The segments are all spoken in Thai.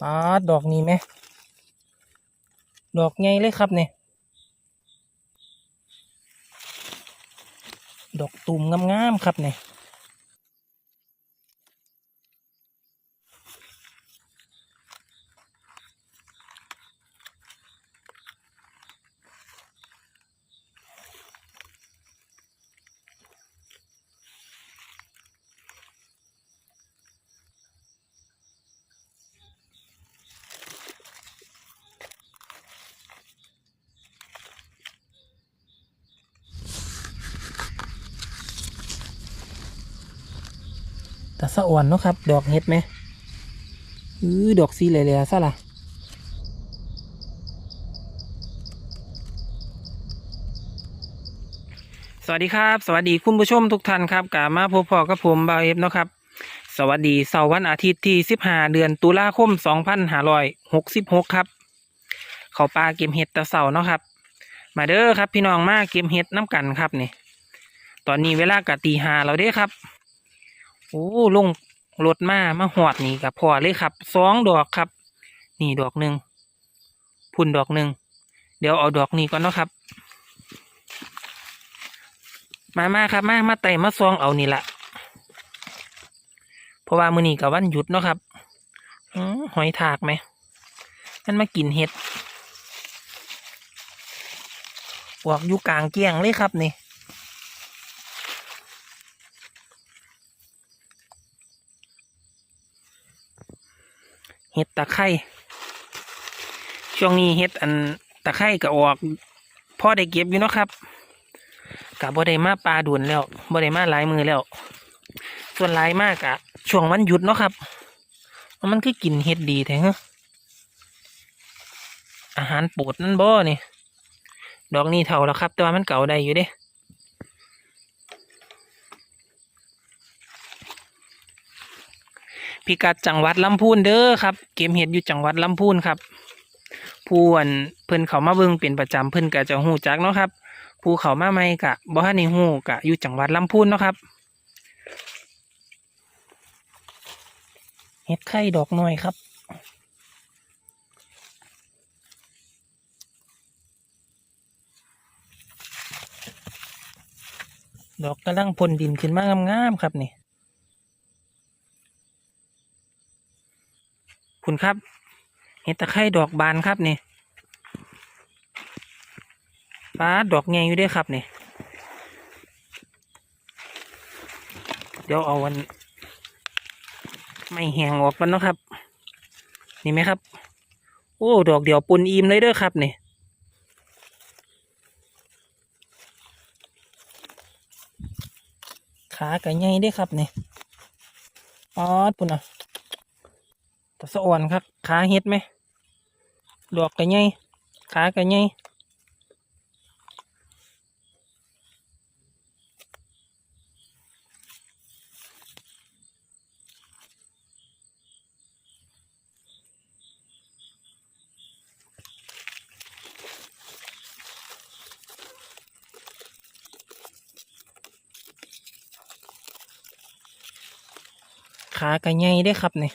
ปาดดอกนี้ไหม ดอกไงเลยครับเนี่ย ดอกตุ่มงามๆครับเนี่ย แต่สะอ่อนเนาะครับ ดอกเห็ดไหมอือดอกสีเหล่ๆซะล่ะสวัสดีครับ สวัสดีคุณผู้ชมทุกท่านครับกามาพบพอกับผมบาเอฟเนาะครับ สวัสดีเสาร์วันอาทิตย์ที่ 15 เดือนตุลาคม 2566 ครับ เขาปลาเก็บเห็ดตะเสาเนาะครับ มาเด้อครับพี่น้องมาเก็บเห็ดน้ำกันครับนี่ตอนนี้เวลากะตีหาเราเด้ครับ โอ้ลงรถมามาหอดนี่กับพอเลยครับสองดอกครับ นี่ดอกหนึ่งพุ่นดอกหนึ่งเดี๋ยวเอาดอกนี้ก่อนเนาะครับ มามาครับมามาไต่มาซองเอานี่ละเพราะว่ามือนี้กับวันหยุดเนาะครับอหอยถากไหมมันมากินเห็ดปวกอยู่กลางเกี้ยงเลยครับนี่ เห็ดตะไคร่ช่วงนี้เห็ดอันตะไคร่ก็ออกพ่อได้เก็บอยู่เนาะครับกับบ่ได้มาปลาดุนแล้วบ่ได้มาหลายมือแล้ว ส่วนหลายมากอะช่วงวันหยุดเนาะครับ มันคือกินเห็ดดีแท้ฮะอาหารโปรดนั่นบ่เนี่ยดอกนี้เท่าแล้วครับ แต่ว่ามันเก่าได้อยู่เด้ พิกัดจังหวัดลำพูนเด้อครับ เกมเห็ดอยู่จังหวัดลำพูนครับผู้อันเพิ่นเขามาเบิ่งเป็นประจำเพิ่นก็จะหูจักเนาะครับผู้เขามาใหม่กะบ่ทันได้ฮู้กะอยู่จังหวัดลำพูนเนาะครับเห็ดไข่ดอกน้อยครับดอกกำลังพ่นดินขึ้นมางามๆครับนี่ คุณครับ เห็ดตะไคร่ดอกบานครับนี่ป้าดดอกไงอยู่ด้วยครับนี่ เดี๋ยวเอาวัน ไม่แหงออกกันนะครับ นี่ไหมครับ โอ้ ดอกเดียวปุนอิ่มเลยเด้อครับนี่ขาไก่ไงเด้อครับนี่ป๊อดปุ่นอะ ตะสะอ่อนครับขาเห็ดไหมดอกกระไงขากระไงขากระไงได้ครับเนี่ย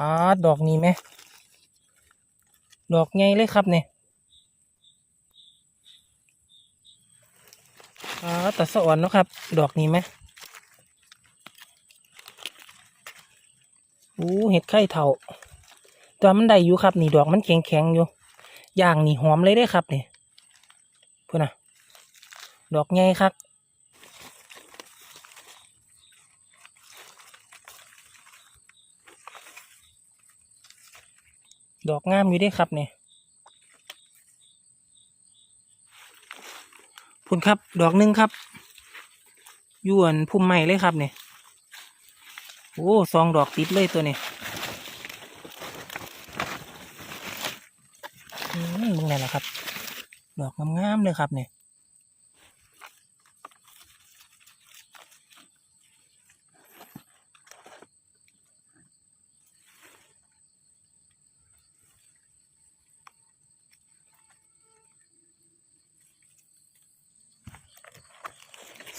ปาดดอกนี้ไหม ดอกไงเลยครับเนี่ยปาดแต่สะอ่อนเนาะครับ ดอกนี้ไหมอู้เห็ดไข่เถาตัวมันได้อยู่ครับ นี่ดอกมันแข็งแข็งๆอยู่อย่างนี่หอมเลยได้ครับเนี่เพื่อนนะดอกไงครับ ดอกงามอยู่ด้วยครับเนี่ยพุ่นครับ ดอกหนึงครับยวนพุ่มใหม่เลยครับเนี่ยโอ้สองดอกติดเลยตัวนี้นี่มึงไงล่ะครับ ดอกงามๆเลยครับเนี่ย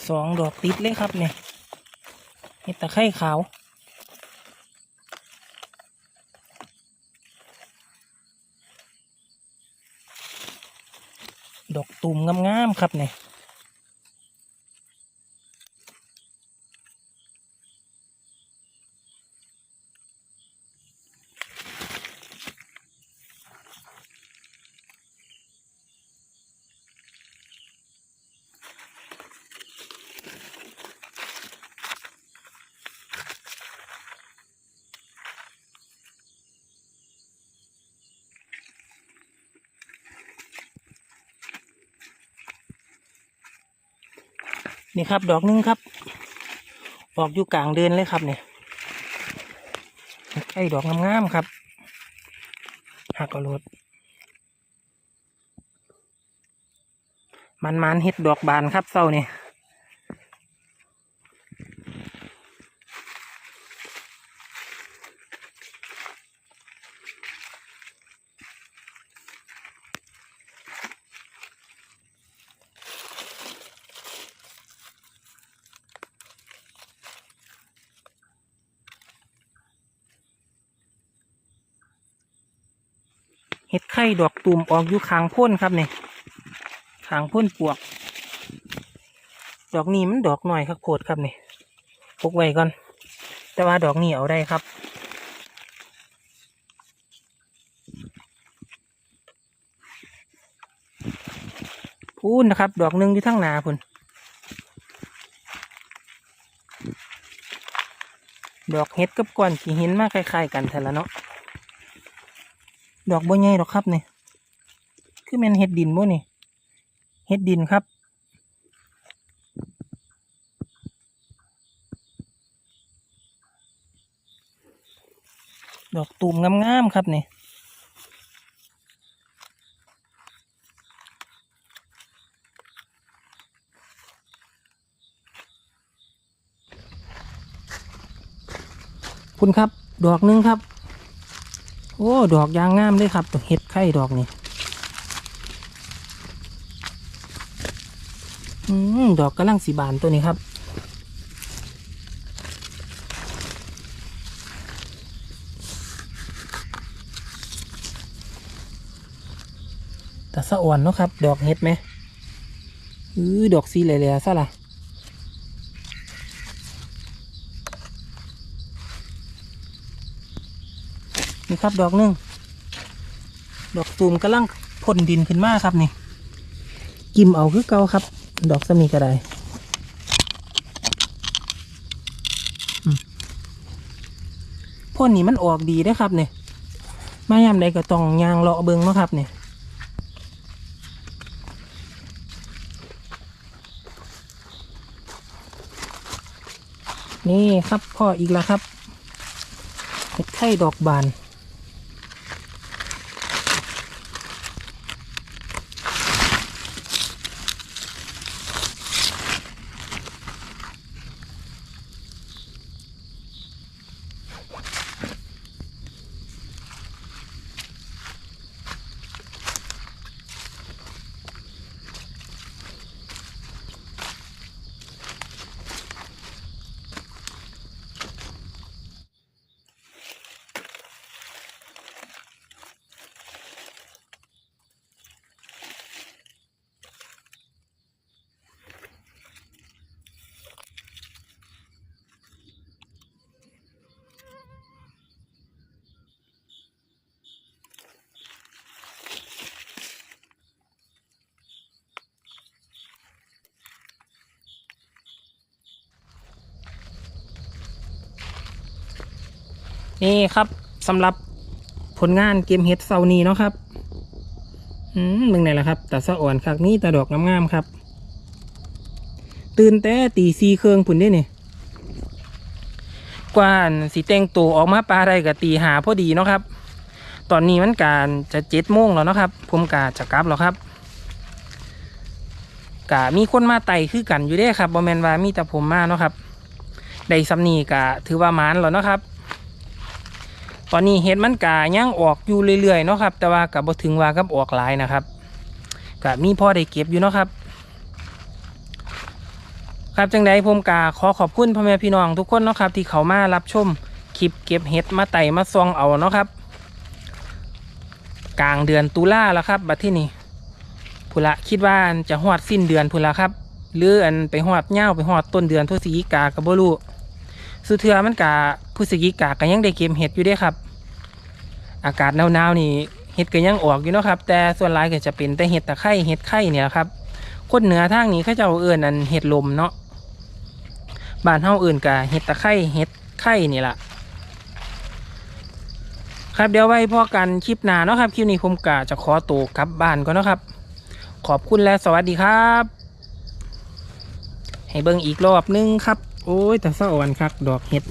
สองดอกติดเลยครับเนี่ยเห็ดตะไคร่ขาว ดอกตุ่มงามๆครับเนี่ย นี่ครับ ดอกหนึงครับ ออกอยู่กลางเดือนเลยครับเนี่ยไอ้ดอกงามๆครับ หักเอารถมันมันเห็ดดอกบานครับเศร้านี่ย ดไข่ดอกตุ่มออกอยู่คางพ่นครับเนี่ยคางพ่นปวก ดอกนี้มันดอกหน่อยครับโพดครับเนี่ยพกไว้ก่อน แต่ว่าดอกนี้เอาได้ครับพูนนะครับ ดอกหนึ่งอยู่ทั้งหนาพุ่นดอกเห็ดกับก้อนขี้หินมากคล้ายๆกันแต่ละเนาะ ดอกบัวใหญ่ดอกครับเนี่ยคือแมนเห็ดดินบ่นี่เห็ดดินครับ ดอกตูมงามๆครับเนี่ยคุณครับ ดอกหนึงครับ โอ้ ดอกยางงามเลยครับเห็ดไข่ดอกนี่อืมดอกกำลังสีบานตัวนี้ครับ แต่สะอ่อนเนาะครับ ดอกเห็ดไหมอือดอกสีเหล่ๆซะล่ะ ครับ ดอกหนึงดอกตูมกำลังพ่นดินขึ้นมาครับนี่กิมเอาคือเก่าครับ ดอกสมีกระไดพ่นนี่มันออกดีได้ครับเนี่ยมายามใดก็ต้องยางเลาะเบิงเนาะครับเนี่ยนี่ครับพ่ออีกแล้วครับเห็ดไข่ดอกบาน นี่ครับสำหรับผลงานเกมเฮดเซานีเนาะครับ อืมมึงไหนล่ะครับแต่สะอ่อนคักนี้แต่ดอกงามๆครับ ตื่นแต่ตีซีเครื่องพุ่นได้เนี่ยกว่านสีแตงตัวออกมาปลาได้กับตีหาพอดีเนาะครับ ตอนนี้มันการจะเจ็ดโมงแล้วเนาะครับผมกาจะกลับแล้วครับกะมีคนมาไต่คือกันอยู่เด้ครับบอแมนว่ามีแต่ผมมาเนาะครับ ได้สำนีกะถือว่ามานแล้วเนาะครับ ตอนนี้เห็ดมันกาย่างออกอยู่เรื่อยๆเนาะครับ แต่ว่ากับบถึงว่ากับออกหลายนะครับกะมีพ่อได้เก็บอยู่เนาะครับ ครับจังใดผมกาขอขอบคุณพ่อแม่พี่น้องทุกคนเนาะครับ ที่เขามารับชมคลิปเก็บเห็ดมาไต่มาซองเอาเนาะครับ กลางเดือนตุลาแล้วครับบัดที่นี่พุละคิดว่าจะหอดสิ้นเดือนพุละครับหรืออันไปหอดเง่าไปหอดต้นเดือนพฤศจิกากับบ่รู้ สุเทือมันกาพฤศจิกาก็ยังได้เก็บเห็ดอยู่ด้ครับ อากาศหนาวๆนี่เห็ดก็ยังออกอยู่เนาะครับ แต่ส่วนหลายก็จะเป็นแต่เห็ดตะไคร้เห็ดไข่เนี่ยครับคนเหนือทางนี้เขาเจ้าเอื่นอันเห็ดลมเนาะบ้านเฮาเอื่นกะเห็ดตะไคร้เห็ดไข่นี่ล่ะครับเดี๋ยวไว้พอกันคลิปหน้าเนาะครับคลิปนี้ผมกะจะขอตัวกลับบ้านก่อนนะครับ ขอบคุณและสวัสดีครับ ให้เบิ่งอีกรอบนึงครับ โอ้ยแต่เศร้าวันครับดอกเห็ด